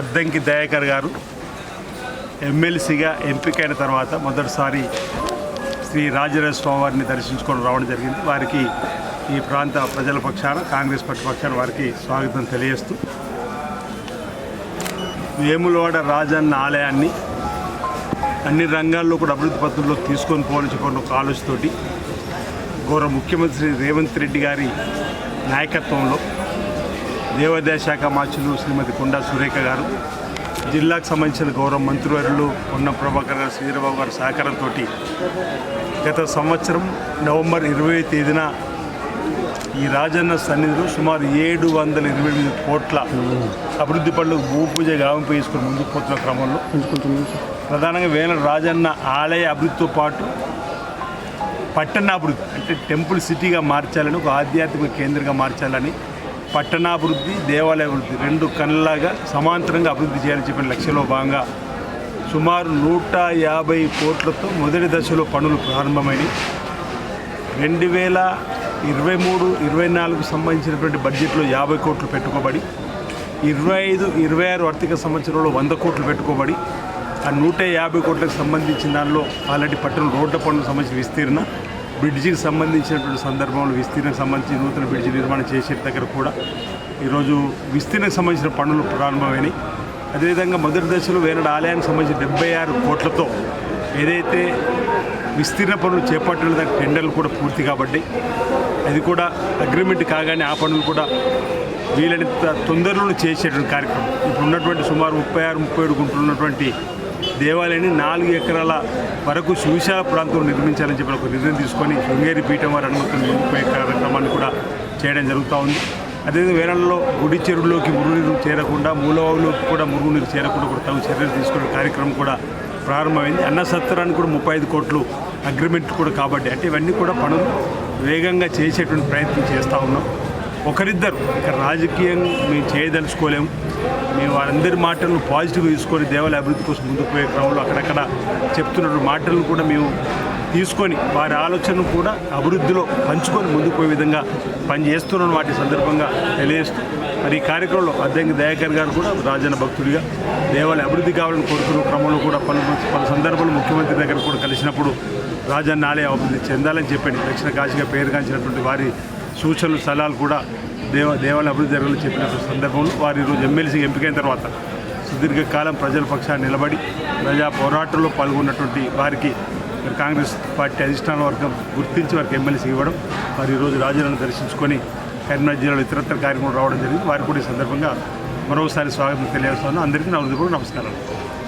అద్దంకి దయాకర్ గారు ఎమ్మెల్సీగా ఎంపికైన తర్వాత మొదటిసారి శ్రీ రాజరాజ వారిని దర్శించుకొని రావడం జరిగింది. వారికి ఈ ప్రాంత ప్రజల పక్షాన కాంగ్రెస్ పార్టీ పక్షాన వారికి స్వాగతం తెలియజేస్తూ వేములవాడ రాజన్న ఆలయాన్ని అన్ని రంగాల్లో కూడా అభివృద్ధి పత్రంలో తీసుకొని పోవాలని ఒక ఆలోచనతోటి గౌరవ ముఖ్యమంత్రి రేవంత్ రెడ్డి గారి నాయకత్వంలో దేవాదాయ శాఖ మార్చులు శ్రీమతి కొండా సురేఖ గారు జిల్లాకు సంబంధించిన గౌరవ మంత్రివర్యులు పొన్నం ప్రభాకర్ గారు శ్రీధరబాబు గారి సహకారంతో గత సంవత్సరం నవంబర్ ఇరవై తేదీన ఈ రాజన్న సన్నిధిలో సుమారు ఏడు వందల ఇరవై ఎనిమిది కోట్ల అభివృద్ధి పనులు భూపూజ గావింపు చేసుకుని ముందుకు పోతున్న క్రమంలో ప్రధానంగా వేల రాజన్న ఆలయ అభివృద్ధితో పాటు పట్టణాభివృద్ధి అంటే టెంపుల్ సిటీగా మార్చాలని ఒక ఆధ్యాత్మిక కేంద్రంగా మార్చాలని పట్టణాభివృద్ధి దేవాలయ అభివృద్ధి రెండు కళ్ళలాగా సమాంతరంగా అభివృద్ధి చేయాలని చెప్పిన లక్ష్యంలో భాగంగా సుమారు నూట యాభై కోట్లతో మొదటి దశలో పనులు ప్రారంభమైనవి రెండు వేల ఇరవై మూడు ఇరవై నాలుగు సంబంధించినటువంటి బడ్జెట్లో యాభై కోట్లు పెట్టుకోబడి ఇరవై ఐదు ఇరవై ఆరు ఆర్థిక సంవత్సరంలో వంద కోట్లు పెట్టుకోబడి ఆ నూట యాభై కోట్లకు సంబంధించిన దానిలో ఆల్రెడీ పట్టణ రోడ్ల పనులకు సంబంధించిన విస్తీర్ణ బ్రిడ్జికి సంబంధించినటువంటి సందర్భంలో విస్తీర్ణకు సంబంధించి నూతన బ్రిడ్జి నిర్మాణం చేసే దగ్గర కూడా ఈరోజు విస్తీర్ణకు సంబంధించిన పనులు ప్రారంభమైనాయి. అదేవిధంగా మొదటి దశలో వేనాడు ఆలయానికి సంబంధించి డెబ్బై ఆరు కోట్లతో ఏదైతే విస్తీర్ణ పనులు చేపట్టిన దానికి టెండర్లు కూడా పూర్తి కాబట్టి అది కూడా అగ్రిమెంట్ కాగానే ఆ పనులు కూడా వీలైనంత తొందరలో చేసేటువంటి కార్యక్రమం. ఇప్పుడు ఉన్నటువంటి సుమారు ముప్పై ఆరు ముప్పై ఏడు గుంటలు ఉన్నటువంటి దేవాలయాన్ని నాలుగు ఎకరాల వరకు సువిశాల ప్రాంతంలో నిర్మించాలని చెప్పి ఒక నిర్ణయం తీసుకొని శృంగేరి పీఠం వారి అనుమతులు ముందుపోయే కార్యక్రమాన్ని కూడా చేయడం జరుగుతూ ఉంది. అదేవిధంగా వేళల్లో గుడి చెరువులోకి మురుగునీరు చేరకుండా మూలవాగులోకి కూడా మురుగునీరు చేరకుండా కూడా తగు చర్యలు తీసుకునే కార్యక్రమం కూడా ప్రారంభమైంది. అన్న సత్రానికి కూడా ముప్పై ఐదు కోట్లు అగ్రిమెంట్ కూడా కాబట్టి. అంటే ఇవన్నీ కూడా పనులు వేగంగా చేసేటువంటి ప్రయత్నం చేస్తూ ఉన్నాం. ఒకరిద్దరు. ఇక రాజకీయం మేము చేయదలుచుకోలేము మేము వారందరి మాటలను పాజిటివ్గా తీసుకొని దేవాలయ అభివృద్ధి కోసం ముందుకు పోయే క్రమంలో అక్కడక్కడ చెప్తున్న మాటలను కూడా మేము తీసుకొని వారి ఆలోచనను కూడా అభివృద్ధిలో పంచుకొని ముందుకు పోయే విధంగా పనిచేస్తున్నాను వాటి సందర్భంగా తెలియజేస్తూ మరి ఈ కార్యక్రమంలో అద్దెంకి దయాకర్ గారు కూడా రాజన్న భక్తుడిగా దేవాలయ అభివృద్ధి కావాలని కోరుకున్న క్రమంలో కూడా పలు పలు సందర్భాలు ముఖ్యమంత్రి దగ్గర కూడా కలిసినప్పుడు రాజన్న ఆలయ అభివృద్ధి చెందాలని చెప్పండి దక్షిణ కాశీగా పేరుగాంచినటువంటి వారి సూచనలు సలహాలు కూడా దేవ దేవాలయ అభివృద్ధి జరగాలని చెప్పిన సందర్భంలో వారు ఈరోజు ఎమ్మెల్సీ ఎంపికైన తర్వాత సుదీర్ఘకాలం ప్రజల పక్షాన్ని నిలబడి ప్రజా పోరాటంలో పాల్గొన్నటువంటి వారికి కాంగ్రెస్ పార్టీ అధిష్టాన వర్గం గుర్తించి వారికి ఎమ్మెల్సీ ఇవ్వడం వారు ఈరోజు రాజులను దర్శించుకొని కరీంనగర్ జిల్లాలో ఇతరత్ర కార్యక్రమం రావడం జరిగింది. వారికి కూడా ఈ సందర్భంగా మరోసారి స్వాగతం తెలియజేస్తాను అందరికీ నా హృదయపూర్వక నమస్కారం